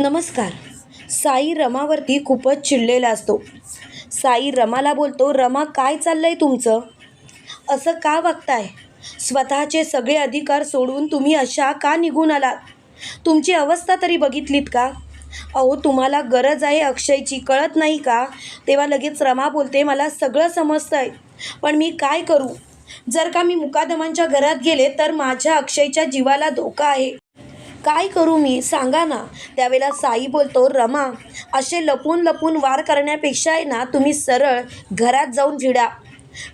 नमस्कार. साई रमावरती खूपच चिडलेला असतो. साई रमाला बोलतो रमा काय चाललं आहे तुमचं? असं का वागताय? स्वतःचे सगळे अधिकार सोडून तुम्ही अशा का निघून आलात? तुमची अवस्था तरी बघितलीत का? अहो तुम्हाला गरज आहे अक्षयची कळत नाही का? तेव्हा लगेच रमा बोलते मला सगळं समजतं आहे पण मी काय करू? जर का मी मुकादमांच्या घरात गेले तर माझ्या अक्षयच्या जीवाला धोका आहे. काय करू मी? सांगा ना. त्यावेळेला साई बोलतो रमा असे लपून लपून वार करण्यापेक्षा आहे ना तुम्ही सरळ घरात जाऊन भिडा.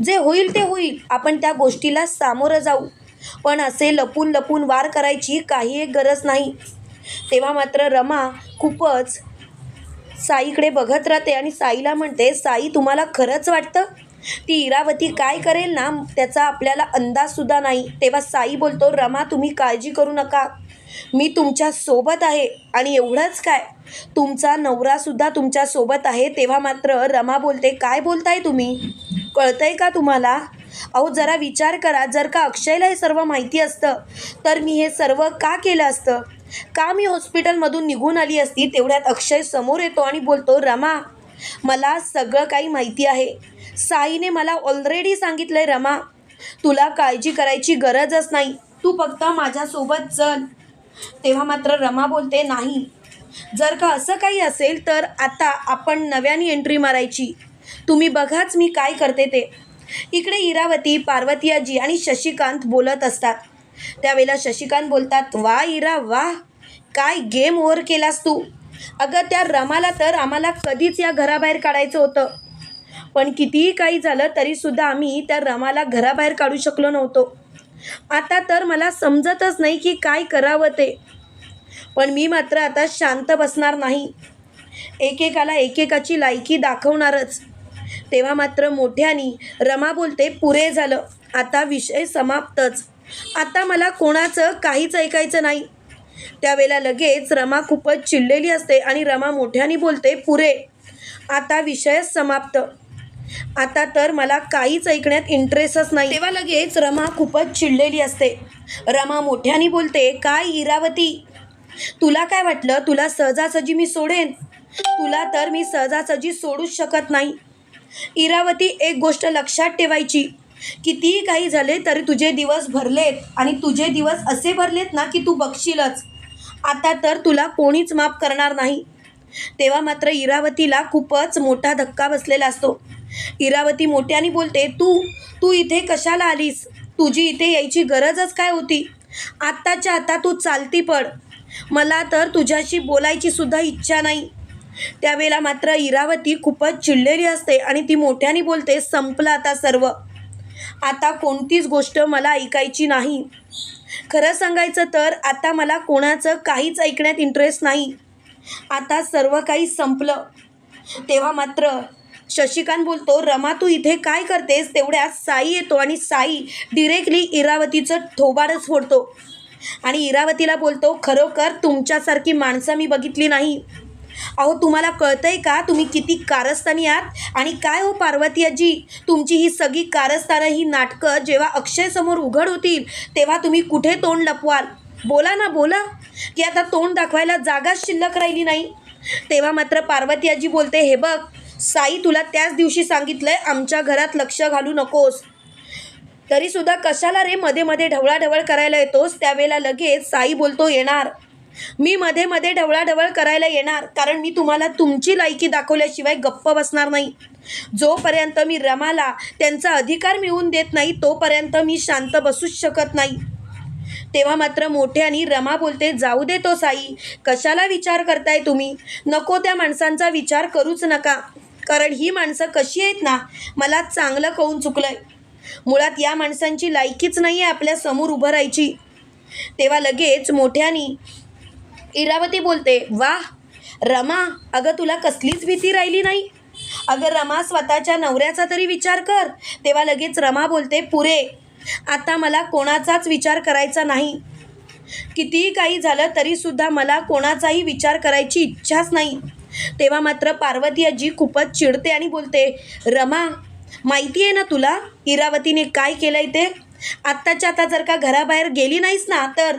जे होईल ते होईल. आपण त्या गोष्टीला सामोरं जाऊ. पण असे लपून लपून वार करायची काही एक गरज नाही. तेव्हा मात्र रमा खूपच साईकडे बघत राहते आणि साईला म्हणते साई तुम्हाला खरंच वाटतं? ती इरावती काय करेल ना? त्याचा आपल्याला अंदाजसुद्धा नाही. तेव्हा साई बोलतो रमा तुम्ही काळजी करू नका. मी तुमच्यासोबत आहे. आणि एवढंच काय? तुमचा नवरासुद्धा तुमच्यासोबत आहे तेव्हा मात्र रमा बोलते काय बोलताय तुम्ही? कळतंय का तुम्हाला? अहो जरा विचार करा. जर का अक्षयला हे सर्व माहिती असतं तर मी हे सर्व का केलं असतं? का मी हॉस्पिटलमधून निघून आली असती? तेवढ्यात अक्षय समोर येतो आणि बोलतो रमा मला सगळं काही माहिती आहे. साईने मला ऑलरेडी सांगितलं आहे रमा. तुला काळजी करायची गरजच नाही. तू फक्त माझ्यासोबत चल. तेव्हा मात्र रमा बोलते नाही. जर का असं काही असेल तर आता आपण नव्याने एंट्री मारायची. तुम्ही बघाच मी काय करते ते. इकडे इरावती पार्वती आजी आणि शशिकांत बोलत असतात. त्यावेळेला शशिकांत बोलतात वा इरा वा. काय गेम ओव्हर केलास तू. अगं त्या रमाला तर आम्हाला कधीच या घराबाहेर काढायचं होतं. पण कितीही काही झालं तरीसुद्धा आम्ही त्या रमाला घराबाहेर काढू शकलो नव्हतो. आता तर मला समजतच नाही की काय करावं ते. पण मी मात्र आता शांत बसणार नाही. एकेकाला एकेकाची लायकी दाखवणारच. तेव्हा मात्र मोठ्यानी रमा बोलते पुरे झालं. आता विषय समाप्तच. आता मला कोणाचं काहीच ऐकायचं नाही. त्यावेळेला लगेच रमा खूपच चिडलेली असते आणि रमा मोठ्यानी बोलते पुरे. आता विषय समाप्त. आता तर मला काहीच ऐकण्यात इंटरेस्टच नाही. तेव्हा लगेच रमा खूपच चिडलेली असते. रमा मोठ्याने बोलते काय इरावती? तुला काय वाटलं? तुला सहजासहजी मी सोडेन? तुला तर मी सहजासहजी सोडूच शकत नाही. इरावती एक गोष्ट लक्षात ठेवायची कितीही काही झाले तरी तुझे दिवस भरलेत आणि तुझे दिवस असे भरलेत ना की तू बघशीलच. आता तर तुला कोणीच माफ करणार नाही. तेव्हा मात्र इरावतीला खूपच मोठा धक्का बसलेला असतो. इरावती मोठ्याने बोलते तू तू इथे कशाला आलीस? तुझी इथे यायची गरजच काय होती? आत्ताच्या आता तू चालती पड. मला तर तुझ्याशी बोलायची सुद्धा इच्छा नाही. त्यावेळेला मात्र इरावती खूपच चिडलेली असते आणि ती मोठ्याने बोलते संपलं आता सर्व. आता कोणतीच गोष्ट मला ऐकायची नाही. खरं सांगायचं तर आता मला कोणाचं काहीच ऐकण्यात इंटरेस्ट नाही. आता सर्व काही संपलं. तेव्हा मात्र शशिकांत बोलतो रमा तू इथे काय करतेस? तेवढ्यात साई येतो आणि साई डिरेक्टली इरावतीचं ठोबारच फोडतो. आणि इरावतीला बोलतो खरोखर तुमच्यासारखी माणसं मी बघितली नाही. अहो तुम्हाला कळतंय का? तुम्ही किती कारस्थानी आहात? आणि काय हो पार्वती आजी? तुमची ही सगळी कारस्थानं ही नाटकं जेव्हा अक्षयसमोर उघड होतील तेव्हा तुम्ही कुठे तोंड लपवाल? बोला ना बोला. की आता तोंड दाखवायला जागाच शिल्लक राहिली नाही. तेव्हा मात्र पार्वती आजी बोलते हे बघ साई तुला त्याच दिवशी सांगितलंय आमच्या घरात लक्ष घालू नकोस. तरीसुद्धा कशाला रे मध्ये मध्ये ढवळाढवळ करायला येतोस? त्यावेळेला लगेच साई बोलतो येणार. मी मध्ये मध्ये ढवळाढवळ करायला येणार कारण मी तुम्हाला तुमची लायकी दाखवल्याशिवाय गप्प बसणार नाही. जोपर्यंत मी रमाला त्यांचा अधिकार मिळवून देत नाही तोपर्यंत मी शांत बसूच शकत नाही. तेव्हा मात्र मोठ्यानी रमा बोलते जाऊ दे तो साई कशाला विचार करताय तुम्ही? नको त्या माणसांचा विचार करूच नका. कारण ही माणसं कशी आहेत ना मला चांगलं कळून चुकलंय. मुळात या माणसांची लायकीच नाही आहे आपल्यासमोर उभं राहायची. तेव्हा लगेच मोठ्यानी इरावती बोलते वा रमा अगं तुला कसलीच भीती राहिली नाही? अगं रमा स्वतःच्या नवऱ्याचा तरी विचार कर. तेव्हा लगेच रमा बोलते पुरे आता मला कोणाचाच विचार करायचा नाही. कितीही काही झालं तरीसुद्धा मला कोणाचाही विचार करायची इच्छाच नाही. तेव्हा मात्र पार्वती आजी खूपच चिडते आणि बोलते रमा माहिती आहे ना तुला इरावतीने काय केलं आहे ते आत्ताच्या आता जर का घराबाहेर गेली नाहीस ना तर?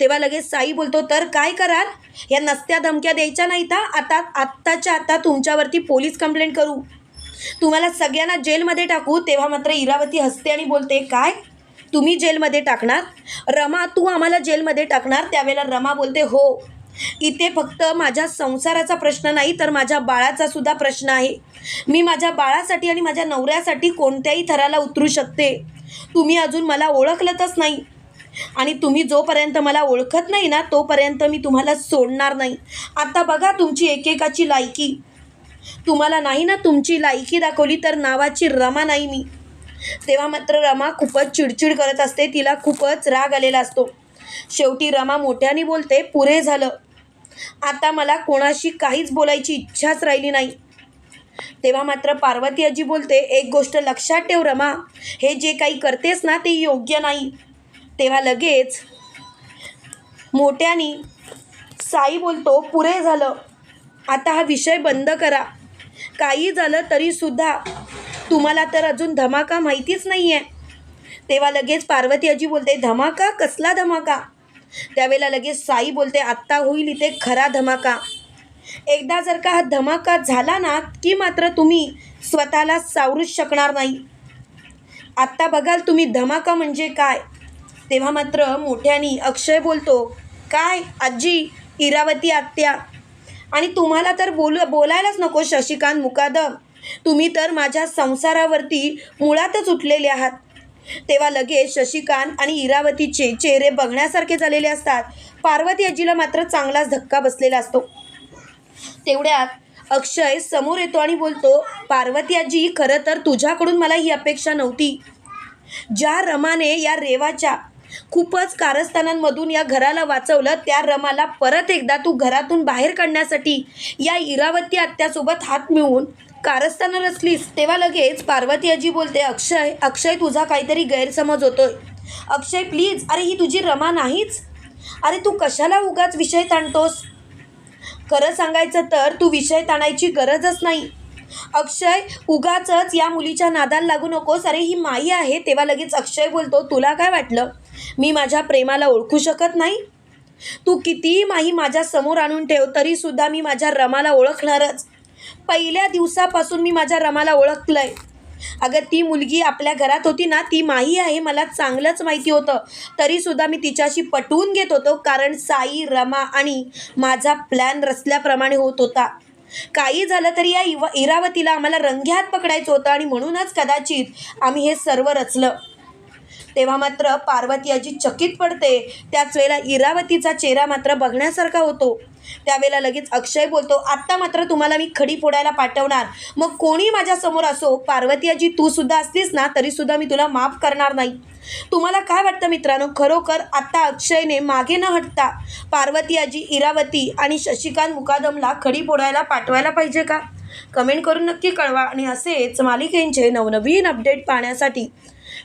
तेव्हा लगेच साई बोलतो तर काय कराल? या नसत्या धमक्या द्यायच्या नाही का आता आत्ताच्या आता तुमच्यावरती पोलीस कंप्लेंट करू. तुम्हाला सगळ्यांना जेलमध्ये टाकू. तेव्हा मात्र इरावती हसते आणि बोलते काय? तुम्ही जेलमध्ये टाकणार? रमा तू आम्हाला जेलमध्ये टाकणार? त्यावेळेला रमा बोलते हो. इथे फक्त माझ्या संसाराचा प्रश्न नाही तर माझ्या बाळाचा सुद्धा प्रश्न आहे. मी माझ्या बाळासाठी आणि माझ्या नवऱ्यासाठी कोणत्याही थराला उतरू शकते. तुम्ही अजून मला ओळखलंच नाही. आणि तुम्ही जोपर्यंत मला ओळखत नाही ना तोपर्यंत मी तुम्हाला सोडणार नाही. आता बघा तुमची एकेकाची लायकी. तुम्हाला नाही ना तुमची लायकी दाखवली तर नावाची रमा नाही मी. तेव्हा मात्र रमा खूपच चिडचिड करत असते तिला खूपच राग आलेला असतो. शेवटी रमा मोठ्याने बोलते पुरे झालं. आता मला कोणाशी काहीच बोलायची इच्छाच राहिली नाही. तेव्हा मात्र पार्वती आजी बोलते एक गोष्ट लक्षात ठेव रमा हे जे काही करतेस ना ते योग्य नाही. तेव्हा लगेच मोठ्यानी साई बोलतो पुरे झालं आता हा विषय बंद करा. काही झालं तरीसुद्धा तुम्हाला तर अजून धमाका माहितीच नाही आहे तेव्हा लगेच पार्वती आजी बोलते धमाका? कसला धमाका? त्यावेळेला लगेच साई बोलते आत्ता होईल इथे खरा धमाका. एकदा जर का हा धमाका झाला ना की मात्र तुम्ही स्वतःला सावरूच शकणार नाही. आत्ता बघाल तुम्ही धमाका म्हणजे काय. तेव्हा मात्र मोठ्यानी अक्षय बोलतो काय आजी इरावती आत्या. आणि तुम्हाला तर बोल बोलायलाच नको शशिकांत मुकादम. तुम्ही तर माझ्या संसारावरती मुळातच उठलेले आहात. तेव्हा लगेच शशिकांत आणि इरावतीचे चेहरे बघण्यासारखे झालेले असतात. पार्वती आजीला मात्र चांगलाच धक्का बसलेला असतो. तेवढ्यात अक्षय समोर येतो आणि बोलतो पार्वती आजी खरं तर तुझ्याकडून मला ही अपेक्षा नव्हती. ज्या रमाने या रेवाच्या खूपच कारस्थानांमधून या घराला वाचवलं त्या रमाला परत एकदा तू घरातून बाहेर काढण्यासाठी या इरावती आत्यासोबत हात मिळवून कारस्थानं रचलीस तेव्हा लगेच पार्वती आजी बोलते अक्षय अक्षय तुझा काहीतरी गैरसमज होतोय. अक्षय प्लीज अरे ही तुझी रमा नाहीच? अरे तू कशाला उगाच विषय ताणतोस? खरं सांगायचं तर तू विषय ताणायची गरजच नाही. अक्षय उगाचच या मुलीच्या नादाला लागू नकोस. अरे ही माई आहे. तेव्हा लगेच अक्षय बोलतो तुला काय वाटलं? मी माझ्या प्रेमाला ओळखू शकत नाही? तू कितीही माही माझ्यासमोर आणून ठेव तरीसुद्धा मी माझ्या रमाला ओळखणारच. पहिल्या दिवसापासून मी माझ्या रमाला ओळखलं आहे अगं ती मुलगी आपल्या घरात होती ना ती माही आहे मला चांगलंच माहिती होतं. तरीसुद्धा मी तिच्याशी पटवून घेत होतो कारण साई रमा आणि माझा प्लॅन रचल्याप्रमाणे होत होता. काही झालं तरी या इव इरावतीला आम्हाला रंग्यात पकडायचं होतं आणि म्हणूनच कदाचित आम्ही हे सर्व रचलं. तेव्हा मात्र पार्वती आजी चकित पडते. त्याच वेळेला इरावतीचा चेहरा मात्र बघण्यासारखा होतो. त्यावेळेला लगेच अक्षय बोलतो आत्ता मात्र तुम्हाला मी खडी फोडायला पाठवणार. मग कोणी माझ्यासमोर असो पार्वती आजी तू सुद्धा असलीस ना तरीसुद्धा मी तुला माफ करणार नाही. तुम्हाला काय वाटतं मित्रांनो? खरोखर आत्ता अक्षयने मागे न हटता पार्वती आजी इरावती आणि शशिकांत मुकादमला खडी फोडायला पाठवायला पाहिजे का? कमेंट करून नक्की कळवा आणि असेच मालिकेंचे नवनवीन अपडेट पाहण्यासाठी